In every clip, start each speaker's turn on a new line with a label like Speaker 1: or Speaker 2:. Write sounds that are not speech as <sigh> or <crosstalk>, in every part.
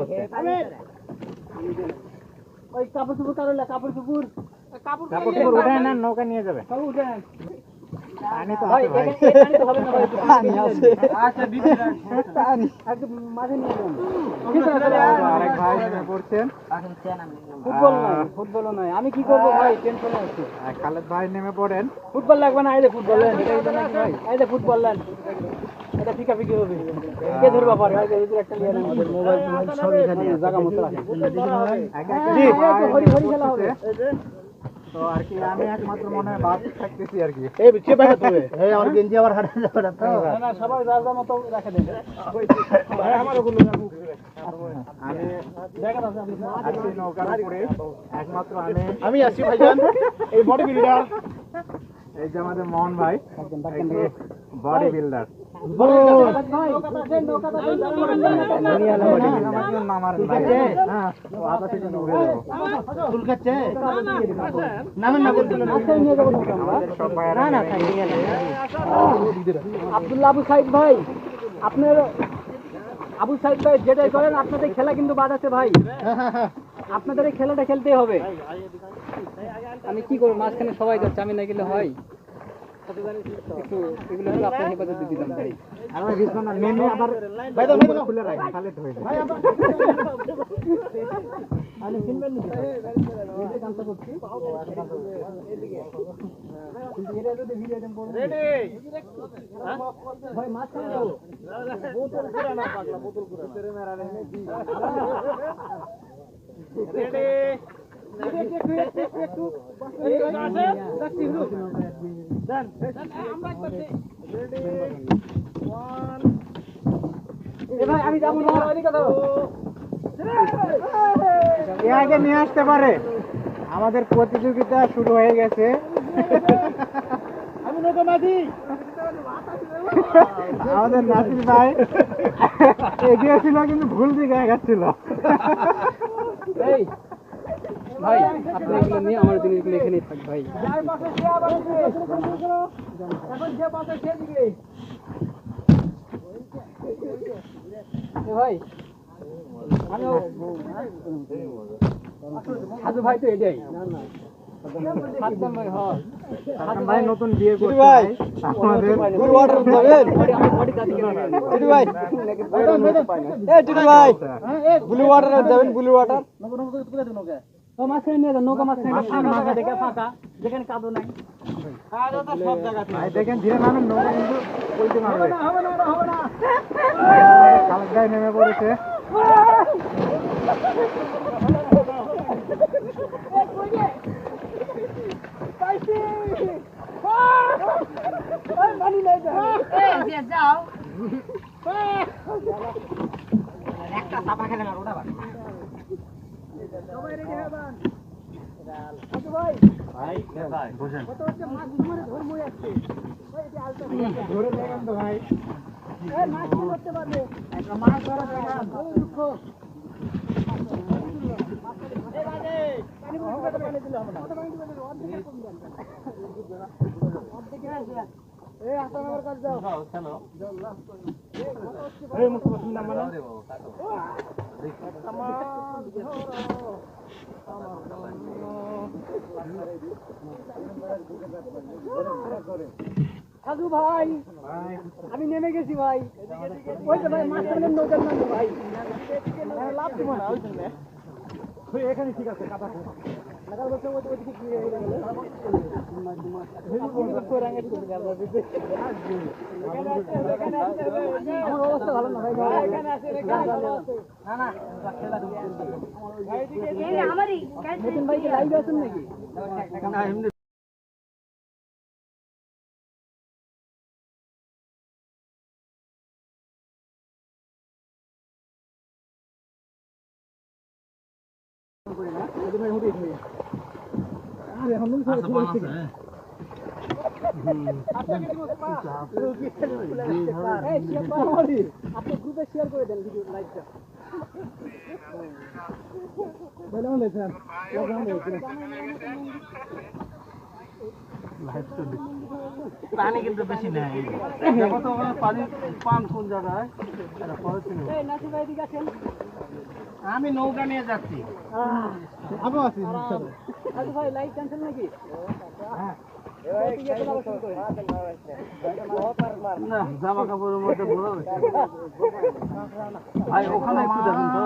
Speaker 1: হচ্ছে।
Speaker 2: ওই কাপড় চুপুর কারও কাপড় চুপুর
Speaker 1: কাপড় চোপড় উঠে নেন নৌকা নিয়ে যাবে।
Speaker 2: সব
Speaker 1: পানি তো
Speaker 2: হবে ভাই। পানি আছে। আচ্ছা দিদি একদম মাঝে নিয়ে যান। ঠিক আছে
Speaker 1: আরেক ভাই নেমে পড়ছেন।
Speaker 2: ফুটবল নয় ফুটবলও নয়। আমি কি করব ভাই? টেনশনে আছি।
Speaker 1: আর খালেদ ভাই নেমে পড়েন।
Speaker 2: ফুটবল লাগবে না এই যে ফুটবল লেন। এই যে ফুটবল লেন। এটা ফিকা ফিকি হবে? কে ধরবা পারে এই যে এদের একটা লিয়ে নেন আমাদের মোবাইল মোবাইল সব এখানে জায়গা মতো রাখেন
Speaker 1: জি।
Speaker 2: হরি হরি খেলা হবে।
Speaker 1: তো আর কি আমি একমাত্র মনে হয় বাদ থাকতেছি আর কি।
Speaker 2: এই বিচ্ছে বাইরে তবে
Speaker 1: এই আমার গেঞ্জি আবার হারিয়ে যাবে না
Speaker 2: না না সবাই যার যার মতো রাখে দেন ভাই আমার ওগুলো
Speaker 1: আমি
Speaker 2: দেখেন আপনি
Speaker 1: আছি নৌকার উপরে একমাত্র আমি
Speaker 2: আমি আছি ভাইজান। এই বডি বিল্ডার
Speaker 1: এই যে আমাদের মোহন ভাই বডি বিল্ডার
Speaker 2: আব্দুল্লাহ আবু সাইদ ভাই আপনার আবু সাইদ ভাই যেটাই করেন আপনাদের খেলা কিন্তু বাদ আছে ভাই। আপনাদের এই খেলাটা খেলতেই হবে। আমি কি করব? মাঝখানে সবাই যাচ্ছে আমি না গেলে হয়? একটু এগুলো একটু আপনার হেফাজতে দিতাম ভাই।
Speaker 1: আমরা কিছু না নেমে আবার খুলে রাখি তাহলে তো যাবে
Speaker 2: আমি চিনবেন নাকি? এই কামটা করছি কিন্তু এটা যদি ভিডিও দেন রেডি ভাই মাঝখানে যাও। বোতল পুরা না পাগলা বোতল পুরা তেরে মেরা রেডি একটু আছে দেখছি হলো দেন আমরা করতে রেডি 1 এ ভাই আমি যাব না
Speaker 1: এ আগে নিয়ে আসতে পারে। আমাদের প্রতিযোগিতা শুরু হয়ে গেছে।
Speaker 2: আমি
Speaker 1: আমাদের নাসির ভাই এগিয়ে ছিল কিন্তু ভুল দিকে এগাচ্ছিল।
Speaker 2: এই ভাই আপনি এগুলো নিয়ে আমার জিনিসগুলো এখানেই থাক ভাই ভাই সাধু ভাই তো এটাই সাদ্দাম ভাই হ্যাঁ
Speaker 1: ভাই নতুন বিয়ে করছে
Speaker 2: ভাই।
Speaker 1: আমাদের
Speaker 2: গুরু ওয়াটার যাবেন আমি বডি দাদি টিটু ভাই এ টিটু ভাই ব্লু ওয়াটার যাবেন ব্লু ওয়াটার ও মাছের নিয়ে যান নৌকা মাছের ফাঁকা ফাঁকা দেখে ফাঁকা। যেখানে কাদো নাই। কাদো তো সব জায়গাতে
Speaker 1: ভাই দেখেন ধীরে নামেন নৌকা কিন্তু বলতে পারবে নেমে পড়েছে। ভাই এই মুস্তফা তুমি নাম বলো
Speaker 2: সাধু ভাই, আমি নেমে গেছি ভাই। ওই তো ভাই, মাঝখানে নৌকার নামে ভাই। লাভ ওই
Speaker 1: এখানে ঠিক আছে
Speaker 2: লাগার ওই ওইদিকে আমার অবস্থা ভালো না ভাই এখানে আছে না। না নতুন ভাই কি আছেন নাকি আপনি গ্রুপে শেয়ার করে দেন ভিডিও লাইভটা
Speaker 1: পানি কিন্তু বেশি নেই। দেখো তো ওখানে পানি পান কোন জায়গায়?
Speaker 3: আমি নৌকা নিয়ে যাচ্ছি। আমি আছি
Speaker 2: আচ্ছা ভাই লাইট ক্যান্সেল নাকি?
Speaker 3: হ্যাঁ। জামা কাপড়ের মধ্যে ভাই ওখানে একটু দেখুন তো।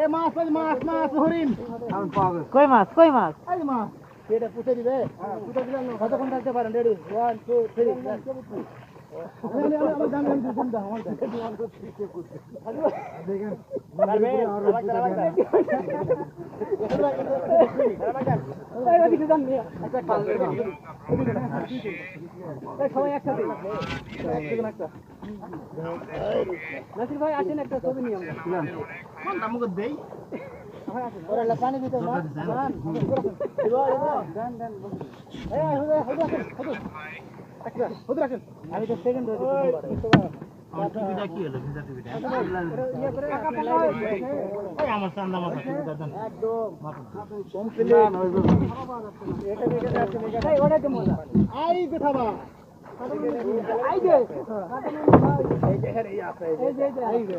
Speaker 3: এ মাছ মাছ মাছ হরিণ।
Speaker 2: কই মাছ কই মাছ?
Speaker 3: এই মাছ।
Speaker 2: এটা পুঁতে দিবে। পুঁতে দিলে কতক্ষণ থাকতে পারেন? রেডি ওয়ান টু থ্রি সবাই একটা ছবি নিয়ে আমরা পানি দিতে দেন আমি তো সেকেন্ড
Speaker 3: আমার চান্দা মাথা
Speaker 2: একদম ওটাই তো মজা
Speaker 3: আই
Speaker 2: যে এই যে এই যে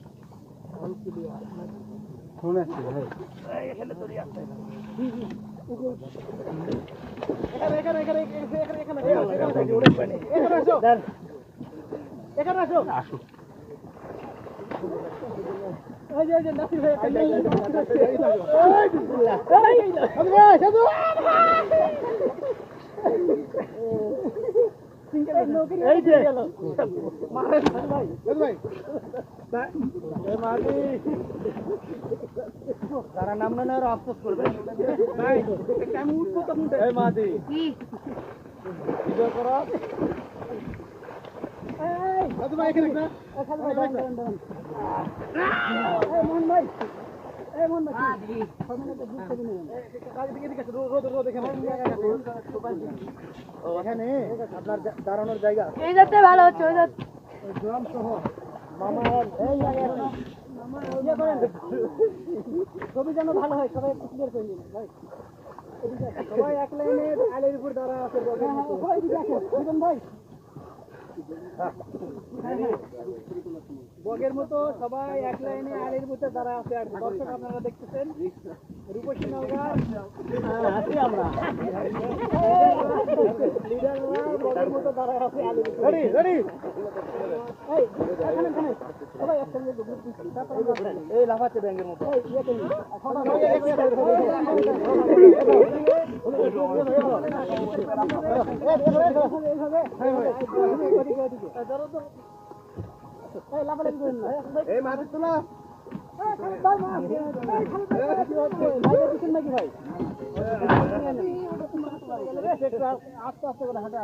Speaker 2: এই ভাই ভাই
Speaker 3: শুনেছি ভাই
Speaker 2: এখানে এখানে এখানে এখানে এখানে এখানে এখানে আসো এখানে আসো
Speaker 3: আসো
Speaker 2: এই যে যে নাসির ভাই এই যে এই যে মারেন ভাই
Speaker 3: যারা নাম না আফসোস এই
Speaker 2: এই। এই মোহন ভাই
Speaker 3: এখানে আপনার দাঁড়ানোর জায়গা
Speaker 4: এই যাতে ভালো হচ্ছে ওই যাতে
Speaker 3: গ্রাম সহ
Speaker 2: মামা এই জায়গায় একটা মামা ইয়ে ছবি যেন ভালো হয় সবাই একটু ক্লিয়ার করে নিন ভাই। সবাই এক লাইনে আলের উপর দাঁড়া আছে জীবন ভাই। বগের মতো সবাই এক লাইনে আলের উপর দাঁড়া আছে আর দর্শক আপনারা দেখতেছেন রূপসী নলগা আছি আমরা লিডাররা বগের মতো দাঁড়া আছে আলের
Speaker 3: রেডি রেডি
Speaker 2: এই এখানে এখানে সবাই একসঙ্গে গ্রুপ দিচ্ছি তারপর
Speaker 3: এই লাফাচ্ছে ব্যাংকের মতো
Speaker 2: এই ইয়ে করি
Speaker 3: তোলা
Speaker 2: আস্তে আস্তে করে হাঁটে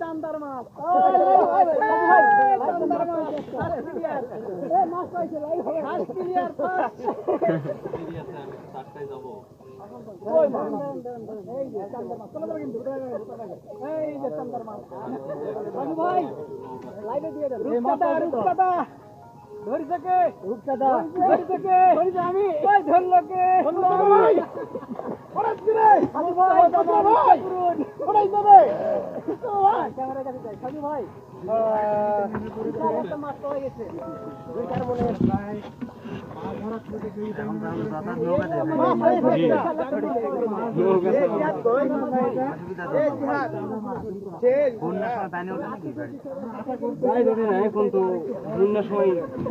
Speaker 2: চান্দার মাছ এই যে ভাই লাইভে দিয়ে দেন। ধরিছে কে রূপকাদা ধরিছে কে ধরিছে আমি ওই ধরলো কে ধরলো ভাই ওরে দিরে সাজু ভাই ভাই ওরে দিবে ক্যামেরা কাছে যাই সাজু ভাই একটা মাছ পাওয়া গেছে দুইটার মনে
Speaker 3: এখন তো বন্যার সময় নৌকা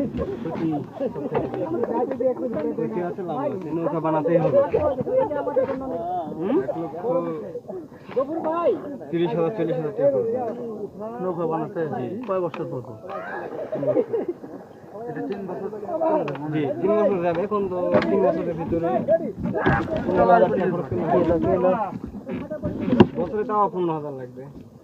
Speaker 3: বানাতেই হবে তিরিশ হাজার চল্লিশ হাজার টাকা নৌকা বানাতে কয় বছর পর
Speaker 1: জি তিন বছর যাবে এখন তো তিন বছরের ভিতরে বছরে তাও পনেরো হাজার লাগবে।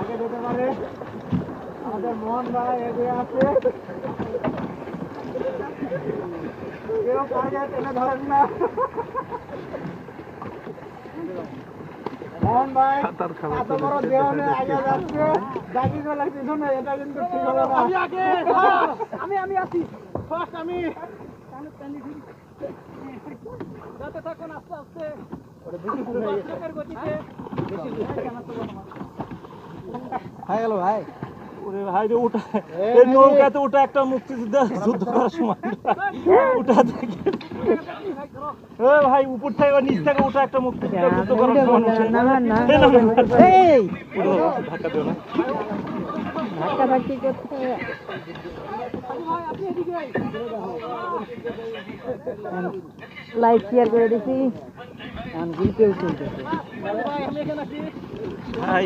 Speaker 1: আগে যেতে পারে। আমাদের মোহন ভাই এগিয়ে আছে। কেউ কাজে টেনে ধরেন না। মোহন ভাই এত বড় দেহ আগে যাচ্ছে। বাকি গুলো পিছনে এটা কিন্তু ঠিক হলো না। আমি আগে
Speaker 5: আমি আমি আছি।
Speaker 1: ফার্স্ট আমি।
Speaker 5: যাতে থাকুন আস্তে আস্তে।
Speaker 1: হয়ে।
Speaker 5: গতিতে
Speaker 1: গেল ভাই
Speaker 4: ওরে ভাই রে ওটা এই নৌকাতে ওটা একটা মুক্তিযোদ্ধা যুদ্ধ করার সময় ওটা দেখে এ ভাই উপর থেকে বা নিচ থেকে ওটা একটা মুক্তিযোদ্ধা যুদ্ধ করার সময় না না
Speaker 5: এই
Speaker 4: ধাক্কা দিও না
Speaker 5: ধাক্কা ধাক্কি করতে লাইক শেয়ার করে দিছি। গ্রুপেও চলতেছে
Speaker 4: ভাই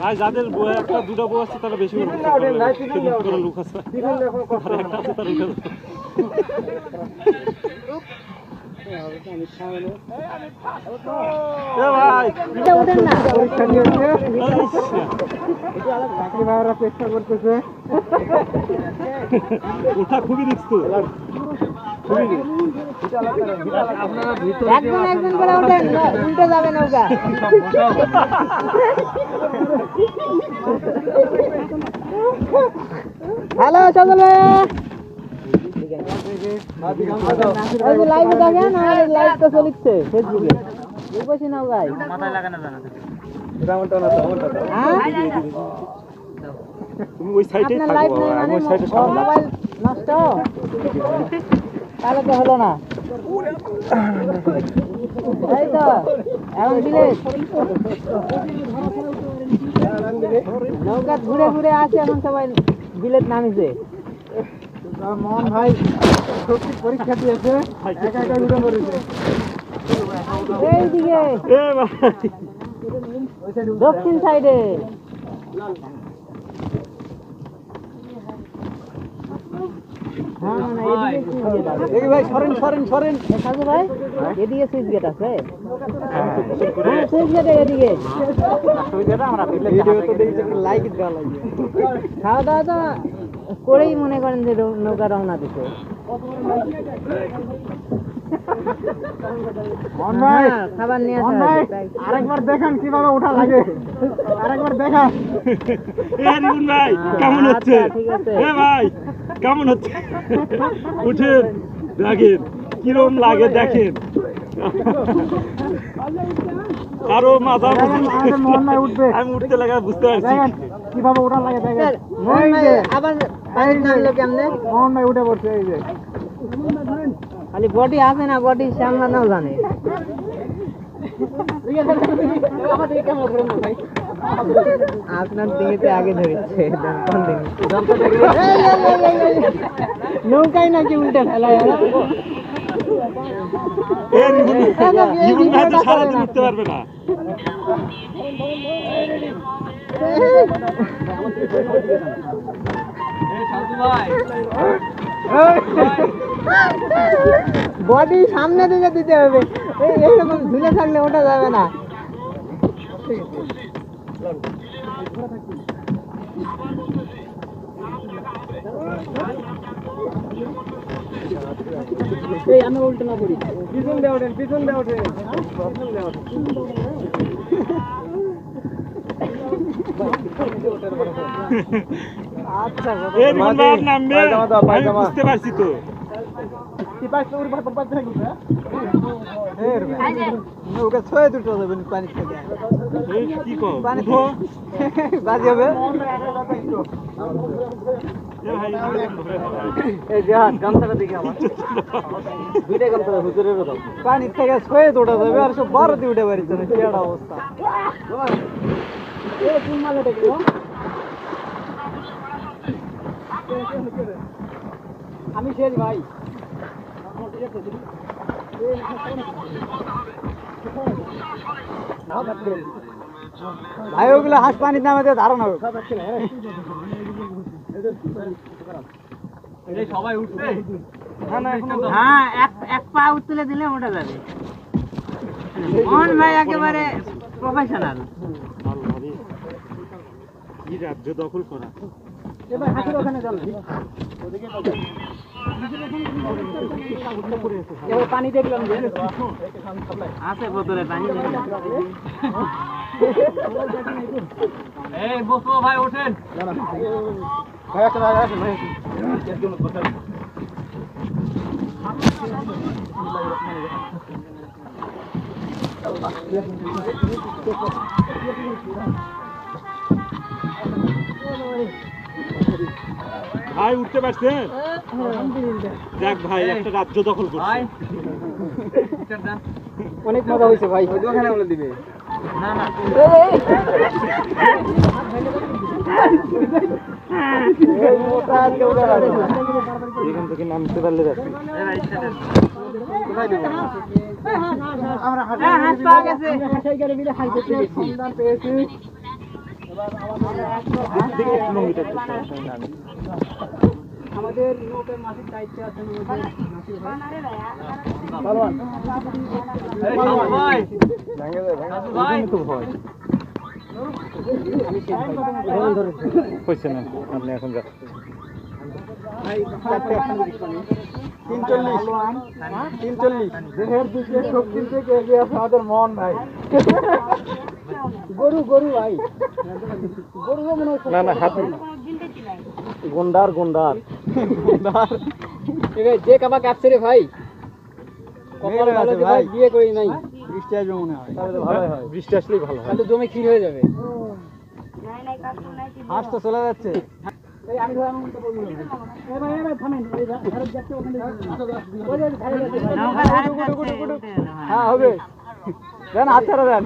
Speaker 4: ভাই যাদের বউ একটা দুটো বউ আছে তারা বেশি করে করে লোক আছে একটা আছে তার।
Speaker 1: পরীক্ষা নিয়েছে ভাইয়েরা চেষ্টা করতেছে
Speaker 4: ওটা খুবই রিস্ক তো
Speaker 5: একজন একজন করে ওঠেন উল্টে যাবে নৌকা হ্যালো সকলে লাইভে দেখেন লাইভ তো চলছে ফেসবুকে বসি নৌকায় হ্যাঁ?
Speaker 4: তুমি ওই সাইডেই
Speaker 5: আপনার লাইভ
Speaker 4: থাকো আমি
Speaker 5: মানে
Speaker 4: ওই সাইডে
Speaker 5: মোবাইল নষ্ট? তাহলে তো হলো না। এই তো এখন বিলেত নৌকা ঘুরে ঘুরে আসে এখন সবাই বিলেত নামিছে।
Speaker 1: মন ভাই সত্যি পরীক্ষা দিয়েছে। একা একা করেছে
Speaker 5: এইদিকে
Speaker 4: এ ভাই।
Speaker 5: দক্ষিণ সাইডে হ্যাঁ
Speaker 1: ভাই সরেন সরেন সরেন।
Speaker 5: সাজু ভাই এদিকে সুইচ গেট আছে। হ্যাঁ। সুইচ গেটে এদিকে।
Speaker 1: ভিডিও তো লাইক দেওয়া লাগবে
Speaker 5: খাওয়া দাওয়া করেই মনে করেন যে নৌকা রওনা দিতে হ্যাঁ, খাবার নিয়ে
Speaker 1: ভাই
Speaker 5: হয়েছে, তাই।
Speaker 1: আরেকবার দেখান কীভাবে ওঠা লাগে। আরেকবার দেখান।
Speaker 4: ভাই কেমন হচ্ছে?
Speaker 5: আচ্ছা, ঠিক আছে।
Speaker 4: এ ভাই কেমন হচ্ছে? উঠেন দেখেন কিরম লাগে দেখেন। আরও মাথা আমি উঠতে লাগা বুঝতে পারছি।
Speaker 1: কীভাবে ওঠা লাগে দেখেন।
Speaker 5: আবার
Speaker 1: মোহন ভাই উঠে পড়ছে এই যে।
Speaker 5: খালি বডি আছে না বডি সামলানো জানে। আপনার দিকে আগে ধরেছে নৌকায় নাকি উল্টে ফেলায়
Speaker 4: ভাই।
Speaker 5: বডি সামনে দিকে দিতে হবে। এই এরকম ঝুলে থাকলে ওটা যাবে না। এই আমি উল্টে না পড়ি
Speaker 1: পিছন দিয়ে ওঠেন পিছন দিয়ে ওঠেন পিছন দিয়ে ওঠেন। আচ্ছা
Speaker 4: এ রিগুন ভাই আর নামবে আমি বুঝতে পারছি তো।
Speaker 3: ওকে ছয় দুটো দেবেন পানি থেকে
Speaker 4: এই।
Speaker 3: এই ছয় <laughs> দুটো দেবে আর সব বারো দিয়ে উঠে পারিস কি একটা অবস্থা।
Speaker 2: আমি শেষ ভাই।
Speaker 3: ভাই ওগুলো হাঁস পানির নামে দিয়ে ধারণ হবে
Speaker 2: সবাই উঠবে
Speaker 5: হ্যাঁ এক পা তুলে দিলে ওটা যাবে। মোহন ভাই একেবারে প্রফেশনাল
Speaker 4: কি রাজ্য দখল করা?
Speaker 2: এবার হাতের ওখানে এবার পানি দেখলাম
Speaker 5: আছে বোতলে পানি
Speaker 2: এই বসো ভাই ওঠেন।
Speaker 4: ভাই উঠতে পারছেন? দেখ ভাই একটা রাজ্য দখল করছে।
Speaker 2: অনেক মজা হয়েছে ভাই।
Speaker 3: ওখানে বলে দিবে। এখান থেকে নামতে পারলে দেবো?
Speaker 5: গেছে।
Speaker 2: নৌকার মাসির দায়িত্বে আছেন আমাদের
Speaker 3: হয়েছে না আপনি এখন যাচ্ছেন তিনচল্লিশ। তিনচল্লিশ। দেহের দিকে শক্তির থেকে এগিয়ে আছে আমাদের মন ভাই।
Speaker 2: গরু গরু ভাই। গরু
Speaker 3: না না হাতি। গুন্ডার গুন্ডার। গুন্ডার।
Speaker 2: যে কাবা কাটছে রে ভাই। কপাল ভালো
Speaker 3: আছে
Speaker 2: ভাই। বিয়ে করি নাই।
Speaker 3: বৃষ্টি আসবে মনে হয়। বৃষ্টি আসলেই ভালো হয়।
Speaker 2: তাহলে জমি ক্ষীর হয়ে যাবে।
Speaker 3: হাঁস তো চলে যাচ্ছে। হ্যাঁ হবে। দেন হাত ছাড়া দেন।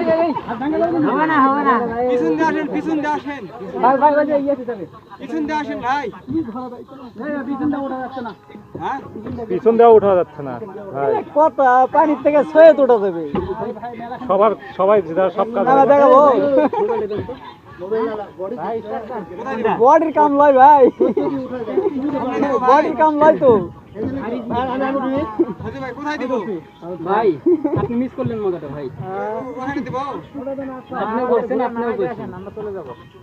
Speaker 2: যাবে
Speaker 3: পিছন দিয়ে আসেন পিছন দিয়ে আসেন
Speaker 2: ভাই, ভাই, ভাই, এই আছে তাহলে।
Speaker 3: পিছন দিয়ে আসেন ভাই।
Speaker 2: এই, এই, পিছনটা ওঠা যাচ্ছে না।
Speaker 3: হ্যাঁ?
Speaker 4: পিছন দেওয়া উঠা যাচ্ছে না
Speaker 3: কত পানির থেকে ছয়ে তোটা দেবে
Speaker 4: সবার সবাই সব কাজ
Speaker 3: না দেখাবো। বডির কাম লয় ভাই। বডির কাম লয় তো।
Speaker 2: ভাই আপনি মিস করলেন মজাটা ভাই। আপনিও করছেন আপনিও করছেন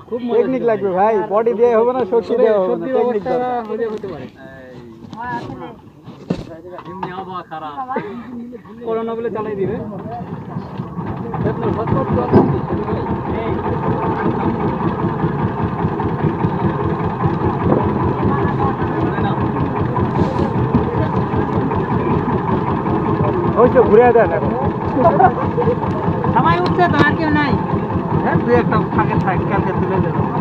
Speaker 2: খুব
Speaker 3: টেকনিক লাগবে ভাই বডি দিয়ে হবে না শক্তি দিয়ে হবে না
Speaker 2: সত্যি
Speaker 3: টেকনিক
Speaker 2: হতে পারে। করোনা বলে চালাই দিবে।
Speaker 4: হয়েছে ঘুরে দেন এখন।
Speaker 5: সবাই উঠছে তো আর কেউ নাই।
Speaker 3: তুই একটা থাকে থাকে কালকে তুলে দেবো।